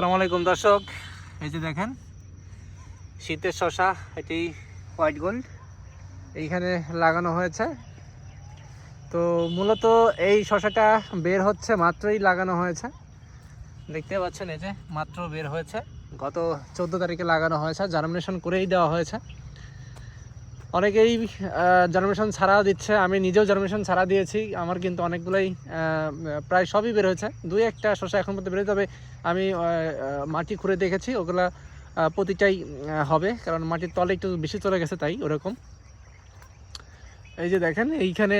আসসালামু আলাইকুম, দর্শক। এই যে দেখেন, শীতের শশা, এটি হোয়াইট গোল্ড। এইখানে লাগানো হয়েছে। তো মূলত এই শশাটা বের হচ্ছে, মাত্রই লাগানো হয়েছে। দেখতে পাচ্ছেন, এই যে মাত্র বের হয়েছে। গত চোদ্দ তারিখে লাগানো হয়েছে জার্মিনেশন করেই দেওয়া হয়েছে। অনেকেই জার্মিনেশন ছাড়া দিচ্ছে, আমি নিজেও জার্মিনেশন ছাড়া দিয়েছি, আমার কিন্তু অনেকগুলোই প্রায় সবই বের হয়েছে। দুই একটা শশা এখন পর্যন্ত বেরোয় তবে আমি মাটি খুঁড়ে দেখেছি, ওগুলা প্রতিটাই হবে, কারণ মাটির তলে একটু বেশি চলে গেছে, তাই ওরকম। এই যে দেখেন, এইখানে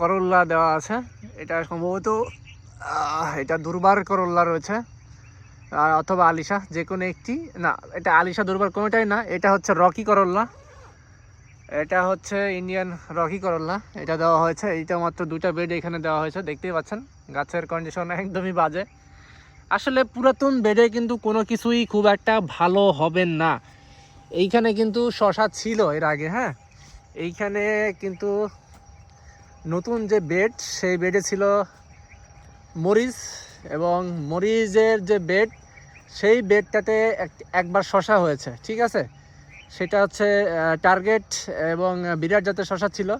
করল্লা দেওয়া আছে, এটা সম্ভবত এটা দুর্বার করল্লা রয়েছে। আর অথবা আলিশা যে কোনো একটি। না, এটা আলিশা দুর্বার কোনোটাই না, এটা হচ্ছে রকি করল্লা। এটা হচ্ছে ইন্ডিয়ান রকি করল্লা, এটা দেওয়া হয়েছে। এইটা মাত্র দুটা বেড এখানে দেওয়া হয়েছে, দেখতেই পাচ্ছেন। গাছের কন্ডিশন একদমই বাজে। আসলে পুরাতন বেডে কিন্তু কোনো কিছুই খুব একটা ভালো হবে না। এইখানে কিন্তু শশা ছিল এর আগে হ্যাঁ? এইখানে কিন্তু নতুন যে বেড সেই বেডে ছিল মরিচ এবং মরিচের যে বেড, সেই বেডটাতে এক- একবার শশা হয়েছে, ঠিক আছে? সেটা হচ্ছে টার্গেট এবং বিরাট জাতের শশা ছিল।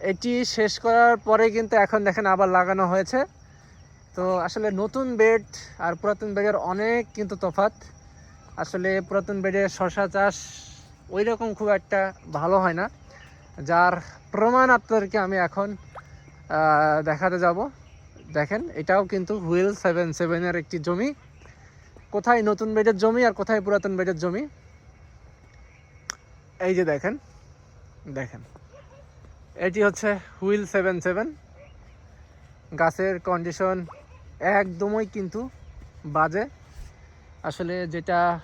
এটি শেষ করার পরে কিন্তু এখন দেখেন আবার লাগানো হয়েছে। তো আসলে নতুন বেড আর পুরাতন বেডের অনেক কিন্তু তফাৎ। আসলে পুরাতন বেডের শশা চাষ ওই রকম খুব একটা ভালো হয় না। যার প্রমাণ আপনাদেরকে আমি এখন দেখাতে যাব। দেখেন, এটাও কিন্তু হুইল সেভেন, সেভেনের একটি জমি। কোথায় নতুন বেডের জমি আর কোথায় পুরাতন বেডের জমি? এই যে দেখেন দেখেন। এটি হচ্ছে হুইল সেভেন সেভেন। গাছের কন্ডিশন একদমই কিন্তু বাজে। আসলে যেটা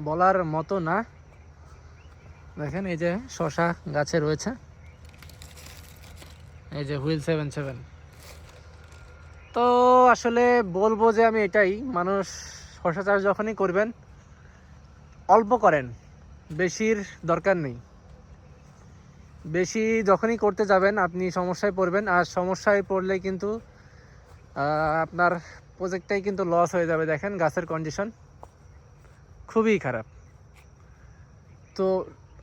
বলার মতো না। দেখেন, এই যে শশা গাছে রয়েছে। এই যে হুইল সেভেন সেভেন। তো আসলে বলব যে আমি এটাই, মানুষ শশা চাষ যখনই করবেন, অল্প করেন, বেশির দরকার নেই। বেশি যখনই করতে যাবেন, আপনি সমস্যায় পড়বেন, আর সমস্যায় পড়লে কিন্তু আপনার প্রজেক্টটাই কিন্তু লস হয়ে যাবে, দেখেন গাছের কন্ডিশন খুবই খারাপ। তো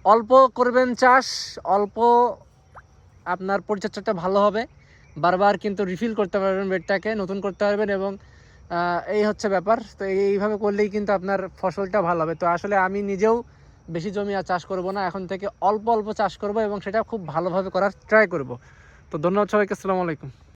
অল্প করবেন চাষ, অল্প আপনার পরিচর্যাটা ভালো হবে। বারবার কিন্তু রিফিল করতে পারবেন বেডটাকে নতুন করতে পারবেন এবং এই হচ্ছে ব্যাপার। তো এইভাবে করলেই কিন্তু আপনার ফসলটা ভালো হবে। তো আসলে আমি নিজেও বেশি জমি আর চাষ করব না, এখন থেকে অল্প অল্প চাষ করব এবং সেটা খুব ভালোভাবে করার ট্রাই করব। তো ধন্যবাদ সবাইকে, আসসালামু আলাইকুম।